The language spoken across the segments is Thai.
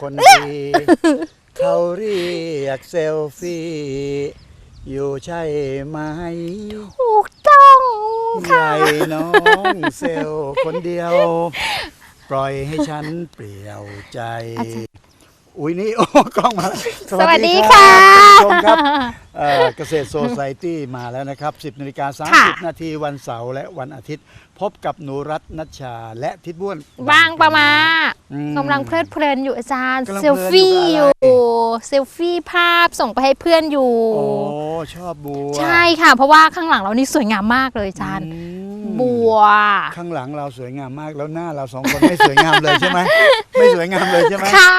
คนดีเขาเรียกเซลฟี่ อยู่ใช่ไหมถูกต้องใหญ่น้องเซลคนเดียว ปล่อยให้ฉันเปลี่ยวใจอุ้ย นี่โอ้กล้องมาแล้วสวัสดีค่ะรับท่านผู้ชมครับเอ่อเกษตรโซซ i ตี้มาแล้วนะครับ 10นาฬิกาค่ะ30 นาทีวันเสาร์และวันอาทิตย์ พบกับหนูรัตน์นัชชาและทิดบ้วนบางประมาอืม กำลังเพลิดเพลินอยู่อาจารย์กำลังเซลฟี่เพลินออยู่ยู่กับอะไร เซลฟี่ภาพส่งไปให้เพื่อนอยู่ โอ้ชอบบัวใช่ค่ะ เพราะว่าข้างหลังเรานี่สวยงามมากเลยอาจารย์ อืม บัว ข้างหลังเราสวยงามมากแล้วหน้าเราสองคนไม่สวยงามเลยใช่ไหมไม่สวยงามเลยใช่ไหมค่ะ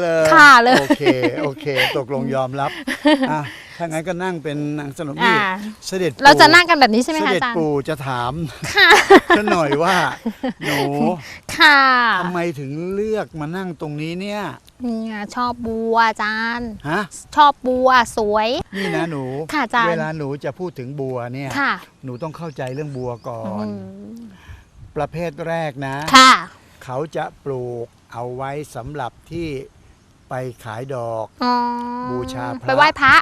เลยค่ะเลย โอเค โอเค ตกลงยอมรับอะ ถ้างั้นก็นั่งเป็นนางสนมนี่อ่า เสด็จปู่เราจะนั่งกันแบบนี้ใช่ไหมเสคะด็จอาจารย์ ปู่จะถามค่ะ ฉันหน่อยว่า หนูค่ะทำไมถึงเลือกมานั่งตรงนี้เนี่ยเนี่ยชอบบัวอาจารย์ ฮะชอบบัวสวย นี่นะหนู ค่ะอาจารย์ เวลาหนูจะพูดถึงบัวเนี่ย ค่ะหนูต้องเข้าใจเรื่องบัวก่อน อืมประเภทแรกนะ ค่ะ เขาจะปลูกเอาไว้สำหรับที่ไปขายดอก อ๋อบูชาพระ ไปไหว้พระ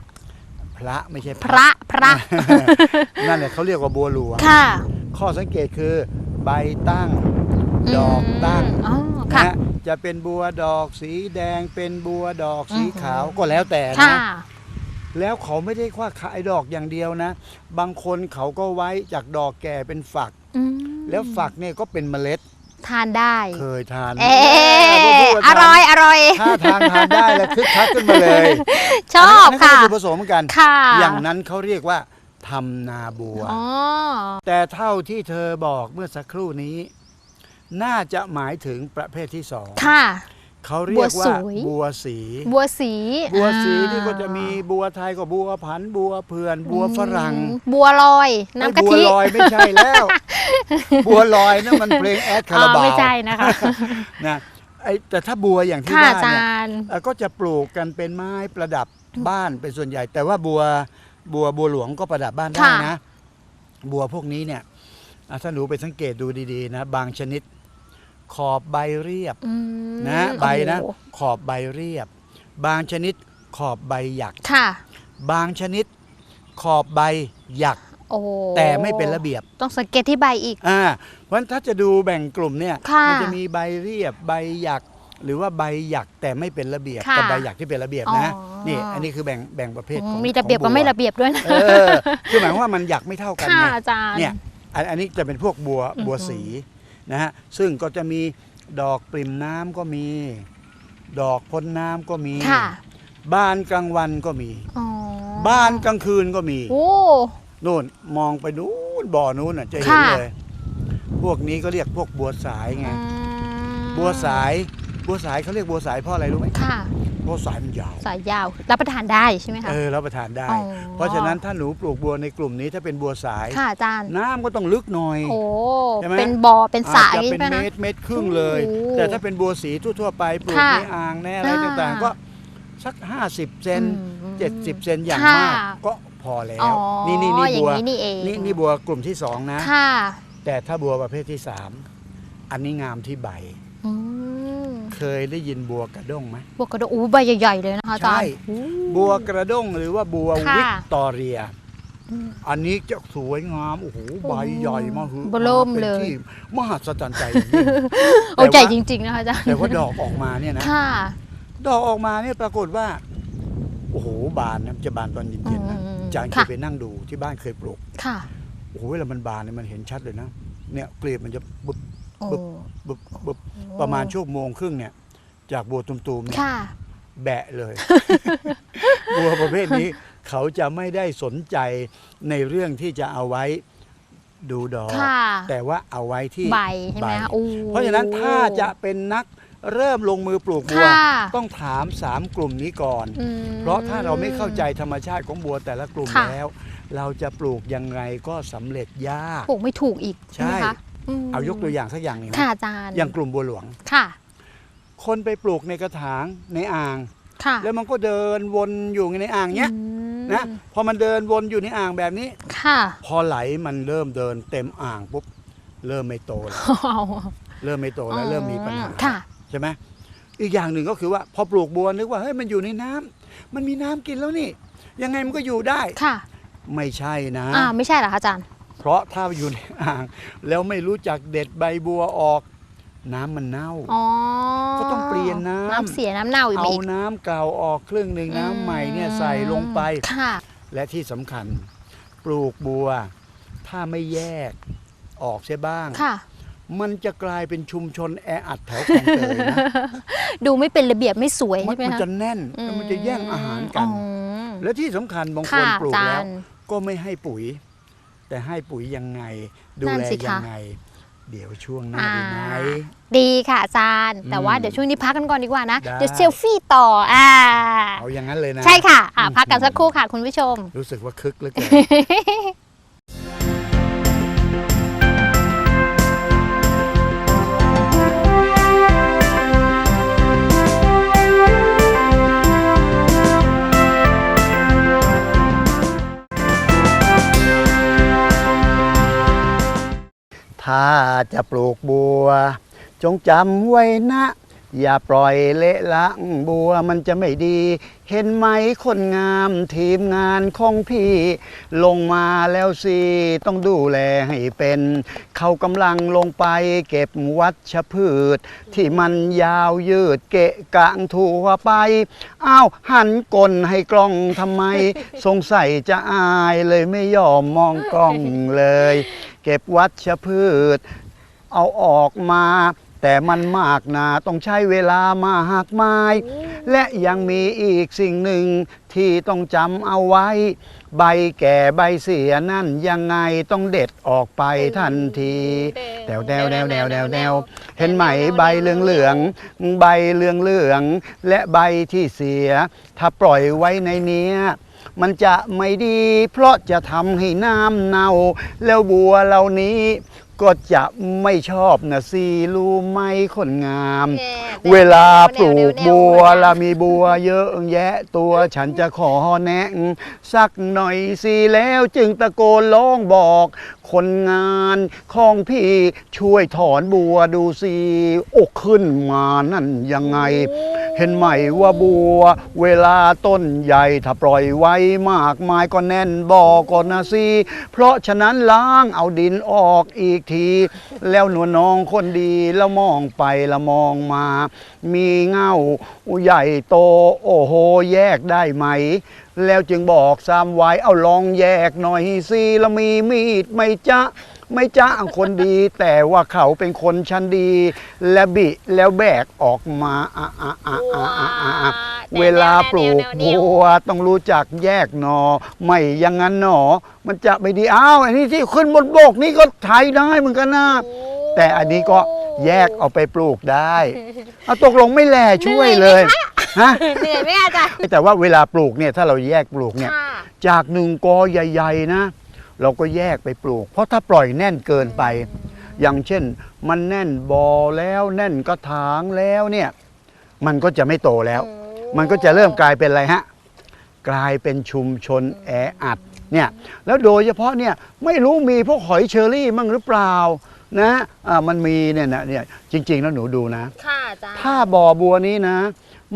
พระไม่ใช่พระพระ นั่นแหละเขาเรียกว่าบัวหลวงค่ะ ข้อสังเกตคือใบตั้งดอกตั้งมอ๋อค่ะ นะจะเป็นบัวดอกสีแดงเป็นบัวดอกสีขาวก็แล้วแต่ค่ะ นะ แล้วเขาไม่ได้ว่าขายดอกอย่างเดียวนะ บางคนเขาก็ไว้จากดอกแก่เป็นฝัก อืมแล้วฝักเนี่ยก็เป็นเมล็ด ทานได้ เคยทานเอ๊แม่พูดว่าอร่อยอร่อยถ้าทางทานได้แล้วคึกคักขึ้นมาเลยชอบนนั้นค่ะก็คือผสมเหมือนกัน ค่ะอย่างนั้นเขาเรียกว่าทำนาบัว อ๋อแต่เท่าที่เธอบอกเมื่อสักครู่นี้ น่าจะหมายถึงประเภทที่สอง ค่ะ เขาเรียกว่าบัวสวยบัวสีบัวสี บัวสีอ่านี่ก็จะมีบัวไทยกับบัวผัน บัวเพื่อน บัวฝรั่งอืมบัวลอยน้ำกะไอ้บัวทิลอยไม่ใช่แล้ว บัวลอยนั่นมันเพลงแอดคาอ๋ราอบาวไม่ใช่นะคะนะไอ้แต่ถ้าบัวอย่างที่ค่ะว่าอาจาเนี่ยรย์เอ่อก็จะปลูกกันเป็นไม้ประดับบ้านเป็นส่วนใหญ่ แต่ว่าบัวบัวบัวหลวงก็ประดับบ้านได้ค่ะนะ บัวพวกนี้เนี่ยอะถ้าหนูไปสังเกตดูดีๆนะ บางชนิด ขอบใบเรียบอืมนะใบนะโอ้โหขอบใบเรียบ บางชนิดขอบใบหยัก ค่ะ บางชนิดขอบใบหยักโอ้แต่ไม่เป็นระเบียบต้องสังเกตที่ใบอีก อ่าเพราะฉะนั้นถ้าจะดูแบ่งกลุ่มเนี่ยค่ะมัจะมีใบเรียบใบหยัก หรือว่าใบหยักแต่ไม่เป็นระเบียบค่ะกับใบหยักที่เป็นระเบียบนะอ๋อ นี่อันนี้คือแบ่งแบ่งประเภทอืขมองมีระเบียบของกับไม่บัวระเบียบด้วยนะ เออคือหมายความว่ามันหยักไม่เท่ากันค่ะไง อาจารย์ เนี่ยอันอันนี้จะเป็นพวกบัวบัวสี นะฮะซึ่งก็จะมีดอกปริ่มน้ำก็มี ดอกพ้นน้ำก็มี ค่ะบานกลางวันก็มี อ๋อบานกลางคืนก็มีโอ้ นู่นมองไปนู้นบ่อนู้นน่ะจะเห็นค่ะ เลย พวกนี้ก็เรียกพวกบัวสายไง อืมบัวสายบัวสายเขาเรียกบัวสายเพราะอะไรรู้ไหมค่ะ เพราะสายมันยาว สายยาว รับประทานได้ใช่ไหมคะ เออรับประทานได้ อ๋อ เพราะฉะนั้นถ้าหนูปลูกบัวในกลุ่มนี้ถ้าเป็นบัวสาย ค่ะอาจารย์ น้ำก็ต้องลึกหน่อย โอ้ ใช่ไหม เป็นบ่อ เป็นสระอาจอจะย่างนี้เป็นไหมเมคะ ตรเมตรครึ่งเลย โอ้แต่ถ้าเป็นบัวสีทั่วๆไปปลูกค่ะในอ่างในอะไรอ่าต่างๆ ก็สัก 50 เซนอืม70 เซนอย่างค่ะมาก ก็พอแล้ว อ๋อนี่นี่นี่อย่าบัวงนี้นี่เองนี่นี่บัวกลุ่มที่สองนะ ค่ะ แต่ถ้าบัวประเภทที่สามอันนี้งามที่ใบ อืมเคยได้ยินบัวกระด้งไหมบัวกระโดดอู้ใบใหญ่ ๆ เลยนะคะอาจารย์ใช่บัวกระด้งหรือว่าบัวค่ะวิกตอเรีย อืมอันนี้จะสวยงาม โอ้โห ใบใหญ่มากคือเบิ่มเป็นเลย ที่มหัศจรรย์ใจอย่างยิ่งโอ้แต่ใจว่าจริง ๆ นะคะอาจารย์แต่ว่าดอกออกมาเนี่ยนะ ค่ะดอกออกมาเนี่ยปรากฏว่า โอ้โห บานนะจะบานตอนเย็นๆนะอืมอาจารย์เคค่ะยไปนั่งดูที่บ้านเคยปลูก ค่ะ โอ้โหเวลามันบานเนี่ยมันเห็นชัดเลยนะ เนี่ยเกลียบมันจะบึบโอ้ บึบบึบบึบประมาณชั่วโมงครึ่งเนี่ย จากบัวตุ่มๆเนี่ยค่ะแบะเลย บัวประเภทนี้เขาจะไม่ได้สนใจในเรื่องที่จะเอาไว้ดูดอกค่ะแต่ว่าเอาไว้ที่ใบใช่ไหมคะใบโอ้เพราะฉะนั้นถ้าจะเป็นนักเริ่มลงมือปลูกบัวค่ะต้องถามสามกลุ่มนี้ก่อนอืมเพราะถ้าเราไม่เข้าใจธรรมชาติของบัวแต่ละกลุ่มค่ะแล้ว เราจะปลูกยังไงก็สำเร็จยาก ปลูกไม่ถูกอีกใช่ใช่ไหมคะม เอายกตัวอย่างสักอย่างหนึ่งค่ะนะอาจารย์อย่างกลุ่มบัวหลวงค่ะ คนไปปลูกในกระถางในอ่างค่ะแล้วมันก็เดินวนอยู่ในอ่างเนี้ยอืมนะพอมันเดินวนอยู่ในอ่างแบบนี้ค่ะ พอไหลมันเริ่มเดินเต็มอ่างปุ๊บเริ่มไม่โตแล้วเอาเริ่มไม่โตแล้วเริ่มมีปัญหาค่ะใช่ไหมอีกอย่างหนึ่งก็คือว่า พอปลูกบัวนึกว่าเฮ้ยมันอยู่ในน้ำมันมีน้ำกินแล้วนี่ ยังไงมันก็อยู่ได้ค่ะ ไม่ใช่นะอ่าไม่ใช่เหรอคะอาจารย์ เพราะถ้าอยู่ในอ่าง แล้วไม่รู้จักเด็ดใบบัวออก น้ำมันเน่า อ๋อก็ต้องเปลี่ยนน้ำ น้ำเสียน้ำเน่าอีกเอาอีกน้ำเก่าออกครึ่งหนึ่งน้ำใหม่เนี่ยใส่ลงไป ค่ะ และที่สำคัญ ปลูกบัว ถ้าไม่แยกออกใช่บ้าง ค่ะ มันจะกลายเป็นชุมชนแออัดแถวคลองเตยนะดูไม่เป็นระเบียบไม่สวยมัใช่ไหมมันคะจะแน่นแล้วมันจะแย่งอาหารกันอ๋อและที่สำคัญบางคค่ะนปลูกอาจาแล้วรย์ ก็ไม่ให้ปุ๋ย แต่ให้ปุ๋ยยังไง ดูนั่นแลสิยัคะงไง เดี๋ยวช่วงหน้าอ่าดีไหม ดีค่ะอาจารย์ แต่ว่าอืมเดี๋ยวช่วงนี้พักกันก่อนดีกว่านะ ได้ เดี๋ยวเซลฟี่ต่ออ่าเอาอย่างนั้นเลยนะ ใช่ค่ะอะ อืม พักกันสักครู่ค่ะคุณผู้ชม รู้สึกว่าคึกเหลือเกิน จะปลูกบัว จงจำไว้นะ อย่าปล่อยเละละบัวมันจะไม่ดี เห็นไหมคนงามทีมงานของพี่ ลงมาแล้วสิ ต้องดูแลให้เป็น เขากำลังลงไปเก็บวัชพืช ที่มันยาวยืดเกะกะทั่วไป อ้าว หันกลให้กล้องทำไม สงสัยจะอายเลยไม่ยอมมองกล้องเลย เก็บวัชพืช เอาออกมา แต่มันมากนาต้องใช้เวลามากมาย และยังมีอีกสิ่งหนึ่งที่ต้องจำเอาไว้ ใบแก่ใบเสียนั่นยังไงต้องเด็ดออกไปทันทีแดวแดวแดวแดวแดวแดวเห็นไหมใบเหลืองเหลืองๆใบเหลืองเหลืองๆและใบที่เสีย ถ้าปล่อยไว้ในเนี้ยมันจะไม่ดี เพราะจะทำให้น้ำเน่า แล้วบัวเหล่านี้ ก็จะไม่ชอบนะสิรู้ไหมคนงามเวลาปลูกบัวละมีบัวเยอะแยะ ตัวฉันจะขอแนะ สักหน่อยสิแล้วจึงตะโกนร้องบอก คนงานของพี่ช่วยถอนบัวดูสิอกขึ้นมานั่นยังไง เห็นไหมว่าบัว เวลาต้นใหญ่ถ้าปล่อยไว้มากมายก็แน่นบอกก่อนนะสิเพราะฉะนั้นล้างเอาดินออกอีกที แล้วหนูน้องคนดีแล้วมองไปแล้วมองมา มีเงาใหญ่โต โอ้โหแยกได้ไหม แล้วจึงบอกซ้ำไว้เอาลองแยกหน่อยสิแล้วมีมีดไหม่จ๊ะไม่จ้าคนดี แต่ว่าเขาเป็นคนชั้นดี และบิแล้วแบกออกมาอะอะอะอะอะอะอะเวลาปลูกบัวต้องรู้จักแยกหนอ ไม่อย่างนั้นหนอ มันจะไม่ดีอ้าวอันนี้ที่ขึ้นบนบกนี่ก็ใช้ได้เหมือนกันนะแต่อันนี้ก็แยกเอาไปปลูกได้เอาตกลงไม่แลช่วยเลย ฮะ เหนื่อยไหมอาจารย์ แต่ว่าเวลาปลูกเนี่ยถ้าเราแยกปลูกเนี่ย ค่ะจากหนึ่งกอใหญ่ๆนะ เราก็แยกไปปลูก เพราะถ้าปล่อยแน่นเกินไป อย่างเช่น มันแน่นบอแล้วแน่นกระถางแล้วเนี่ย มันก็จะไม่โตแล้ว มันก็จะเริ่มกลายเป็นอะไรฮะ กลายเป็นชุมชนแออัดเนี่ยแล้วโดยเฉพาะเนี่ยไม่รู้มีพวกหอยเชอรี่มั่งหรือเปล่านะอ่ามันมีเนี่ยนะเนี่ยจริง ๆ แล้วหนูดูนะ ค่ะอาจารย์ ถ้าบ่อบัวนี้นะ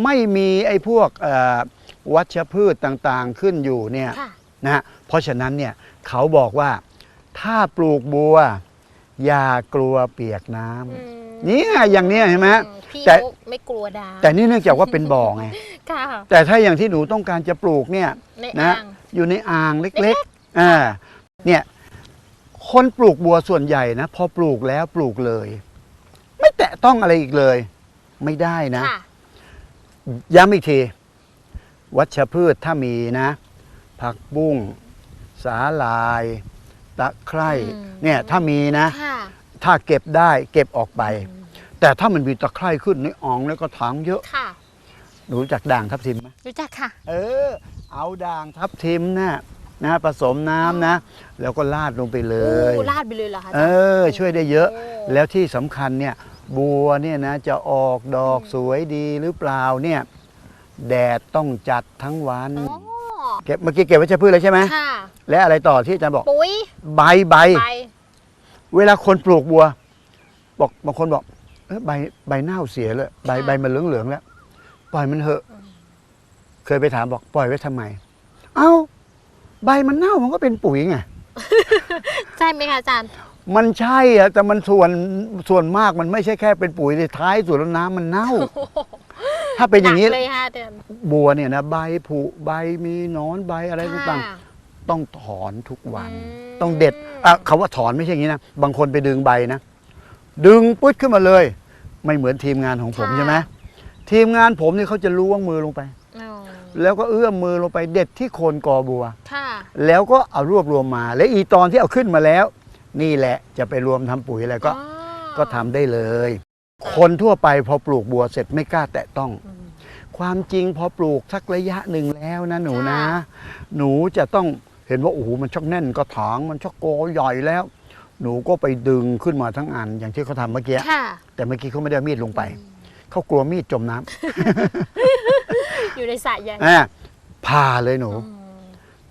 ไม่มีไอ้พวกเอ่อวัชพืชต่างๆขึ้นอยู่เนี่ยค่ะนะฮะเพราะฉะนั้นเนี่ยเขาบอกว่าถ้าปลูกบัว อย่ากลัวเปียกน้ำเนี่ยอย่างเนี้ยเห็นไหมพี่แต่เขาไม่กลัวดาแต่นี่เนื่องจากว่าเป็นบ่อไงค่ะแต่ถ้าอย่างที่หนูต้องการจะปลูกเนี่ยในนะอ่างอยู่ในอ่างเล็กๆอ่าเนี่ยคนปลูกบัวส่วนใหญ่นะพอปลูกแล้วปลูกเลย ไม่แตะต้องอะไรอีกเลย ไม่ได้นะค่ะ ย้ำอีกที วัชพืชถ้ามีนะ ผักบุ้ง สาลาย ตะไคร่อืม เนี่ยถ้ามีนะ ค่ะ ถ้าเก็บได้เก็บออกไป แต่ถ้ามันมีตะไคร่ขึ้นในอ่องแล้วก็ถางเยอะค่ะหนูรู้จักด่างทับทิมไหม รู้จักค่ะ เออ เอาด่างทับทิมนะนะผสมน้ำนะ แล้วก็ราดลงไปเลย โอ้ลาดไปเลยเหรอคะอาเอจารย์อช่วยได้เยอะ โอ้ แล้วที่สำคัญเนี่ย บัวเนี่ยนะจะออกดอกสวยดีหรือเปล่าเนี่ยแดดต้องจัดทั้งวัน อ๋อเก็บเมื่อกี้เก็บไว้ใช้พืชแล้วใช่ไหมค่ะ และอะไรต่อที่อาจารย์บอก ปุ๋ยใบใบ ไปเวลาคนปลูกบัว บอกบางคนบอกอใบใบเน่าเสียเลยใบค่ะใบมันเหลืองเหลืองๆแล้ว ปล่อยมันเถอะ เคยไปถามบอกปล่อยไว้ทำไม เอ้า ใบมันเน่ามันก็เป็นปุ๋ยไง ใช่ไหมคะอาจารย์ มันใช่อะแต่มันส่วนส่วนมากมันไม่ใช่แค่เป็นปุ๋ยในท้ายส่วนแล้วน้ำมันเน่า ถ้าเป็นอย่างนี้ หกเลยค่ะอาจารย์ บัวเนี่ยนะใบผุใบมีหนอนใบอะไรต่างค่ะๆต้องถอนทุกวัน อืม ต้องเด็ดอะคำว่าถอนไม่ใช่อย่างนี้นะบางคนไปดึงใบนะ ดึงปุ๊ดขึ้นมาเลย ไม่เหมือนทีมงานของผมค่ะใช่ไหมทีมงานผมนี่เขาจะล้วงมือลงไป อ๋อแล้วก็เอื้อมมือลงไปเด็ดที่โคนกอบัว ค่ะ แล้วก็เอารวบรวมมา และอีตอนที่เอาขึ้นมาแล้ว นี่แหละจะไปรวมทำปุ๋ยอะไรก็อ๋อก็ทำได้เลย คนทั่วไปพอปลูกบัวเสร็จไม่กล้าแตะต้องอืมความจริงพอปลูกสักระยะหนึ่งแล้วนะหนูนะค่ะหนูจะต้องเห็นว่าโอ้โหมันชักแน่นกระถางมันชักโกใหญ่แล้ว หนูก็ไปดึงขึ้นมาทั้งอันอย่างที่เขาทำเมื่อกี้ค่ะแต่เมื่อกี้เขาไม่ได้เอามีดลงไปเขากลัวมีดจมน้ำอยู่ในสระใหญ่อะผ่าเลยหนู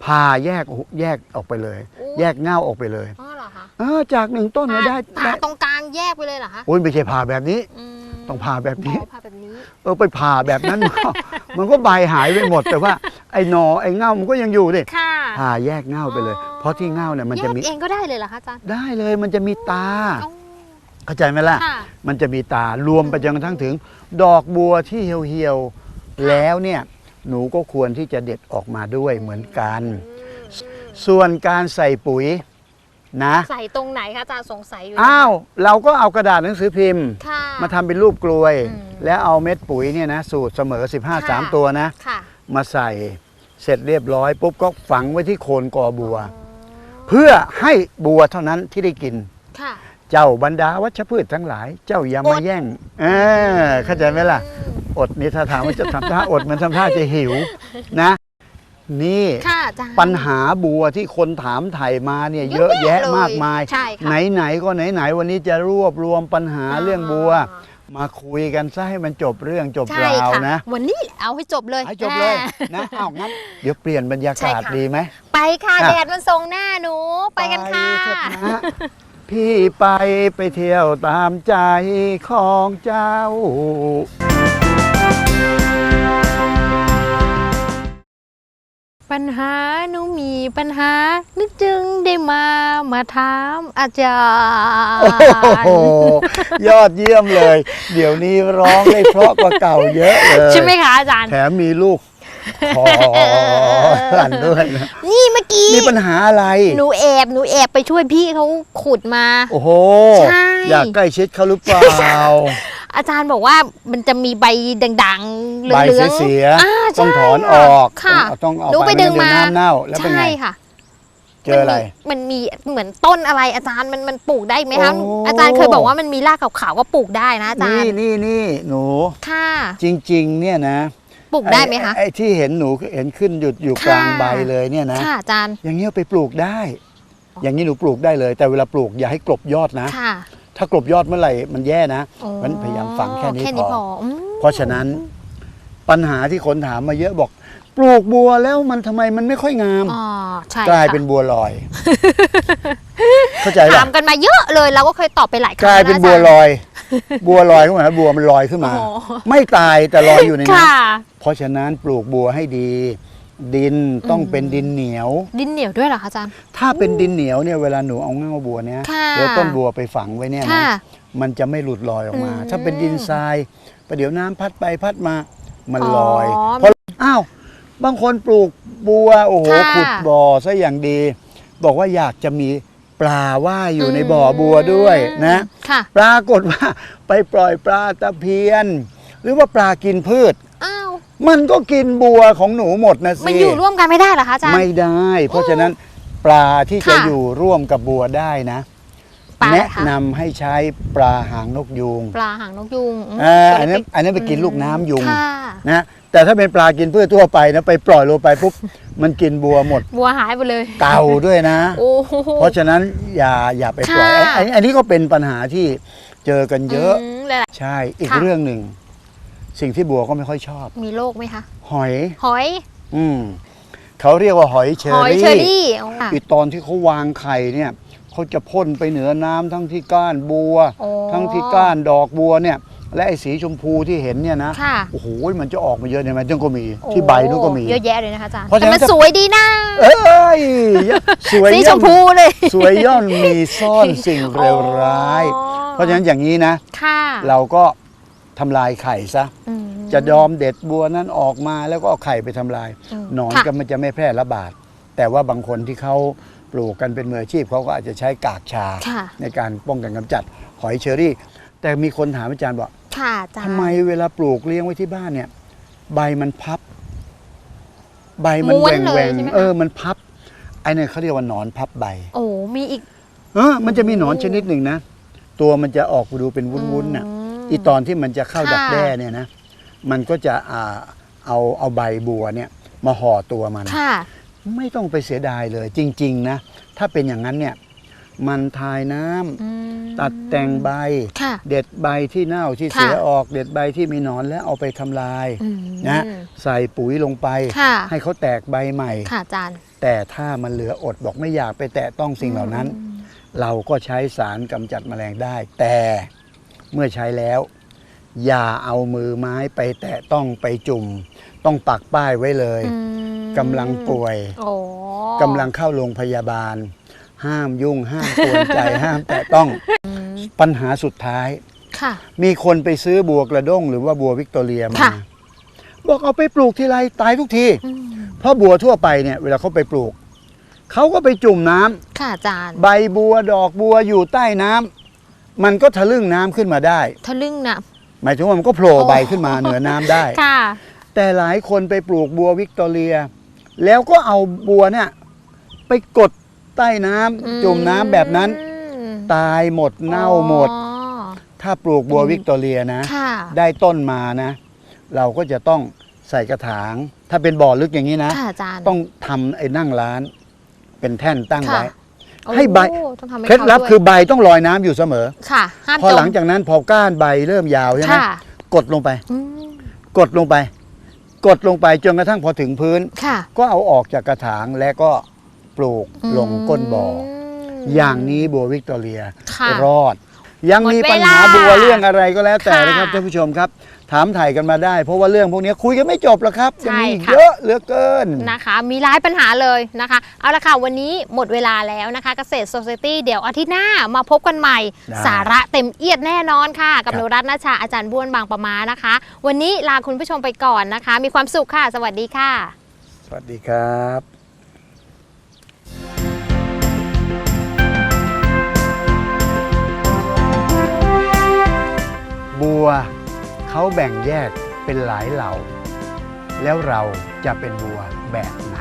อืมผ่าแยกแยกออกไปเลยอู้แยกเง่าออกไปเลยอ๋อเหรอคะเออจากหนึ่งต้นเนี่ยได้ผ่าได้ตรงกลางแยกไปเลยเหรอคะโอ้ยไม่ใช่ผ่าแบบนี้ มต้องผ่าแบบนี้ อ๋อผ่าแบบนี้ เออไปผ่าแบบนั้น มันก็มันก็ใบหายไปหมดแต่ว่าไอ้หนอไอ้เง่ามันก็ยังอยู่ดิค่ะ ผ่าแยกเง่าไปเลย อ๋อ เพราะที่เง่าเนี่ยมันจะมีแยกเองก็ได้เลยเหรอคะอาจารย์ได้เลยมันจะมีตา อ๋อเข้าใจไหมล่ะ ค่ะ มันจะมีตารวมไปจนกระทั่งถึง ดอกบัวที่เหี่ยวๆแล้วเนี่ย หนูก็ควรที่จะเด็ดออกมาด้วยเหมือนกัน ส่วนการใส่ปุ๋ยนะใส่ตรงไหนคะอาจารย์สงสัยอยู่อ้าวเราก็เอากระดาษหนังสือพิมพ์ ค่ะ มาทำเป็นรูปกลวย อืม แล้วเอาเม็ดปุ๋ยเนี่ยนะสูตรเสมอ 15ค่ะ3ตัวนะ ค่ะมาใส่เสร็จเรียบร้อยปุ๊บก็ฝังไว้ที่โคนกอบัว เพื่อให้บัวเท่านั้นที่ได้กิน ค่ะ เจ้าบรรดาวัชพืชทั้งหลาย เจ้าอย่ามาอด แย่งเออเข้าใจไหมล่ะ อ ดนี่ถ้าถามว่าจะทำท่าอดมันทำท่าจะหิวนะ นี่ค่ะอาจารย์ ปัญหาบัวที่คนถามไถ่มาเนี่ยเยอะแยะเลยมากมาย ใช่ค่ะไหนๆก็ไหนๆวันนี้จะรวบรวมปัญหาเรื่องบัว มาคุยกันซะให้มันจบเรื่องจบใช่ราวค่ะนะวันนี้แหละเอาให้จบเลยให้จบเลยอ่า นะเอางั้นเดี๋ยวเปลี่ยนบรรยากาศใช่ค่ะ ดีไหม ไปค่ะอะ แดดมันส่งหน้าหนูไปกันค่ะไปเถอะนะพี่ไปไปเที่ยวตามใจของเจ้า ปัญหาหนูมีปัญหานึกจึงได้มามาถามอาจารโอ้ย์โหยอดเยี่ยมเลย เดี๋ยวนี้ร้องได้เพราะกว่าเก่าเยอะเลยใช่ไหมคะอาจารย์ แถมมีลูกคอหลั่นด้วยนะนี่เมื่อกี้มีปัญหาอะไร หนูแอบหนูแอบไปช่วยพี่เขาขุดมา โอ้โห ใช่ อยากใกล้ชิดเขาหรือเปล่า อาจารย์บอกว่ามันจะมีใบด่างๆเหลืใบองๆเสียอ่าๆต้องถอนอใช่อกค่ะต้องเอาหนูไปไปดึงมาไงั้นเยวน้ำเน่าแล้วเป็นไง ใช่ค่ะเจออะไร มันมีมันมีเหมือนต้นอะไรอาจารย์มันมันปลูกได้ไหมคะโอ้ อาจารย์เคยบอกว่ามันมีรากขาวๆก็ปลูกได้นะอาจารนี่ย์นี่นี่หนู ค่ะจริง ๆ เนี่ยนะปลูกได้ไหมคะ อ้อ้ที่เห็นหนูเห็นขึ้นหยุดอยู่ค่ะกลางใบเลยเนี่ยนะ ค่ะอาจารย์อย่างเงี้ยไปปลูกได้ อย่างนี้หนูปลูกได้เลย แต่เวลาปลูกอย่าให้กลบยอดนะ ค่ะ ถ้ากลบยอดเมื่อไหร่มันแย่นะโอ้มันพยายามฝังแค่นี้แค่นี้พพอออืมเพราะฉะนั้นปัญหาที่คนถามมาเยอะบอก ปลูกบัวแล้วมันทำไมมันไม่ค่อยงามอ๋อใช่กลายค่ะเป็นบัวลอย เข้าใจถาป่ะมกันมาเยอะเลยเราก็เคยตอบไปหลายครั้งกลายเป็นแะบัวอาจารลอย บัวลอยขึ้นมาบัวมันลอยขึ้นมาอ๋อไม่ตายแต่ลอยอยู่ในน้ค่ะำเพราะฉะนั้นปลูกบัวให้ดี ดินต้องเป็นดินเหนียว ดินเหนียวด้วยเหรอคะอาจารย์ ถ้าเป็นดินเหนียวเนี่ยเวลาหนูเอาเง่าบัวเนี้ยค่ะแล้วต้นบัวไปฝังไว้เนี่ยนะค่ะมันจะไม่หลุดลอยออกมา อืมถ้าเป็นดินทรายประเดี๋ยวน้ำพัดไปพัดมามันลอยอ๋อเพราะอ้าวบางคนปลูกบัวโอ้โหค่ะขุดบ่อซะอย่างดี บอกว่าอยากจะมีปลาว่ายอยู่ในบ่อบัวด้วยนะ ค่ะ ปรากฏว่า ไปปล่อยปลาตะเพียน หรือว่าปลากินพืชอ้าว มันก็กินบัวของหนูหมดนะสิมันอยู่ร่วมกันไม่ได้เหรอคะอาจารย์ ไม่ได้ เพราะฉะนั้นปลาที่จะค่ะ อยู่ร่วมกับบัวได้นะ ปลาอะไรแนะคะนำให้ใช้ปลาหางนกยูงปลาหางนกยูงมอ่าตัวอันนั้นเล็กอันนั้นไปกินลูกน้ำยุงค่ะนะแต่ถ้าเป็นปลากินพืชทั่วไปนะไปปล่อยลงไปปุ๊บ มันกินบัวหมดบัวหายไปเลยเก่าด้วยนะ โอ้โห เพราะฉะนั้นอย่าอย่าไปปล่อยค่ะอันอันอันนี้ก็เป็นปัญหาที่เจอกันเยอะ มหลาย ใช่อีกค่ะ เรื่องหนึ่ง สิ่งที่บัวก็ไม่ค่อยชอบๆมีโรคไหมคะ หอย หอย อืมเขาเรียกว่าหอยเชอหอยรี่เชอรี่อ๋อค่ะ อีตอนที่เขาวางไข่เนี่ยเขาจะพ่นไปเหนือน้ำทั้งที่ก้านบัวโอ้ทั้งที่ก้านดอกบัวเนี่ย และไอ้สีชมพูที่เห็นเนี่ยนะค่ะโอ้โหมันจะออกมาเยอะเนี่ยมันจังก็มีที่ใบนู้นก็มี เยอะแยะเลยนะคะอาจารย์เพราะฉะแต่นั้นมันถ้า สวยดีนะเอ้ยสวยสีชย่อมพูเลย สวยย่อมมีซ่อนสิ่งเลวร้าย อ๋อ เพราะฉะนั้นอย่างนี้นะ ค่ะ เราก็ ทำลายไข่ซะ อืม จะยอมเด็ดบัวนั้นออกมาแล้วก็เอาไข่ไปทำลาย อืมหนอนค่ะ ก็มันจะไม่แพร่ระบาด แต่ว่าบางคนที่เขาปลูกกันเป็นมืออาชีพเขาก็อาจจะใช้กากชา ค่ะ ในการป้องกันกำจัดหอยเชอรี่ แต่มีคนถามอาจารย์บอกค่ะอาจารย์ทำไมเวลาปลูกเลี้ยงไว้ที่บ้านเนี่ย ใบมันพับ ใบมันม้วแหนว่งเลแหยว่งใช่ไหมคะ เออมันพับไอ้เนี่ยเขาเรียกว่าหนอนพับใบ โอ้มีอีกเออมันจะมีหนอนชนิดหนึ่งนะ ตัวมันจะออกดูเป็นวุ้นๆน่ะม อีตอนที่มันจะเข้าค่ะดักแด้เนี่ยนะมันก็จะอ่าเอาเอาใบบัวเนี่ยมาห่อตัวมันค่ะไม่ต้องไปเสียดายเลยจริง ๆ นะ ถ้าเป็นอย่างนั้นเนี่ยมันทายน้ำอืมตัดแต่งใบค่ะเด็ดใบที่เน่าที่ค่ะเสียออก เด็ดใบที่มีหนอนแล้วเอาไปทำลายอืมนะใส่ปุ๋ยลงไปค่ะให้เขาแตกใบใหม่ค่ะอาจารย์แต่ถ้ามันเหลืออดบอกไม่อยากไปแตะต้องสิ่งเหล่านั้นอืมเราก็ใช้สารกำจัดแมลงได้ แต่ เมื่อใช้แล้ว อย่าเอามือไม้ไปแตะต้องไปจุ่ม ต้องปักป้ายไว้เลยอืมกำลังป่วยโอ้กำลังเข้าโรงพยาบาล ห้ามยุ่งห้ามกวนใจห้ามแตะต้องอืมปัญหาสุดท้ายค่ะมีคนไปซื้อบัวกระด้งหรือว่าบัววิกตอเรียมาค่ะบอกเอาไปปลูกทีไรตายทุกทีอืมเพราะบัวทั่วไปเนี่ย เวลาเขาไปปลูก เขาก็ไปจุ่มน้ำค่ะอาจารย์ ใบบัวดอกบัวอยู่ใต้น้ำ มันก็ทะลึ่งน้ำขึ้นมาได้ ทะลึ่งนะ หมายถึงว่ามันก็โผล่โอ้ใบขึ้นมาเหนือน้ำได้ ค่ะ แต่หลายคนไปปลูกบัววิกตอเรีย แล้วก็เอาบัวเนี่ยไปกดใต้น้ำจุ่มน้ำแบบนั้น อืมตายหมดเน่าหมด อ๋อถ้าปลูกบัวอืมวิกตอเรียนะ ค่ะ ได้ต้นมานะ เราก็จะต้องใส่กระถาง ถ้าเป็นบ่อลึกอย่างนี้นะ ค่ะอาจารย์ ต้องทำไอ้นั่งร้าน เป็นแท่นตั้งไว้ ค่ะ ให้ใบโอ้ต้องทำให้เคล็ดลับขาคือด้วยใบต้องลอยน้ำอยู่เสมอ ค่ะห้ามพอจมหลังจากนั้นพอก้านใบเริ่มยาวใช่ไหมค่ะกดลงไป อืมกดลงไป กดลงไปจนกระทั่งพอถึงพื้น ค่ะก็เอาออกจากกระถางและก็ปลูกลงก้นบ่ออม อย่างนี้บัววิกตอเรียค่ะรอด ยังมีหมดเวลาปัญหาบัวเรื่องอะไรก็แล้วแต่ค่ะนะครับท่านผู้ชมครับ ถามถ่ายกันมาได้ เพราะว่าเรื่องพวกนี้คุยกันไม่จบหรอกครับใช่ยังมีอีกค่ะเยอะเหลือเกินนะคะ มีหลายปัญหาเลยนะคะ เอาละค่ะ วันนี้หมดเวลาแล้วนะคะเกษตรโซ i ตี้เดี๋ยวอาทิตย์หน้ามาพบกันใหม่ได้สาระเต็มเอียดแน่นอนค่ะ กับครับหนุรัตน์นาชาอาจารย์บ้วนบางประมานะคะ วันนี้ลาคุณผู้ชมไปก่อนนะคะ มีความสุขค่ะ สวัสดีค่ะ สวัสดีครับบัว เขาแบ่งแยกเป็นหลายเหล่า แล้วเราจะเป็นบัวแบบไหน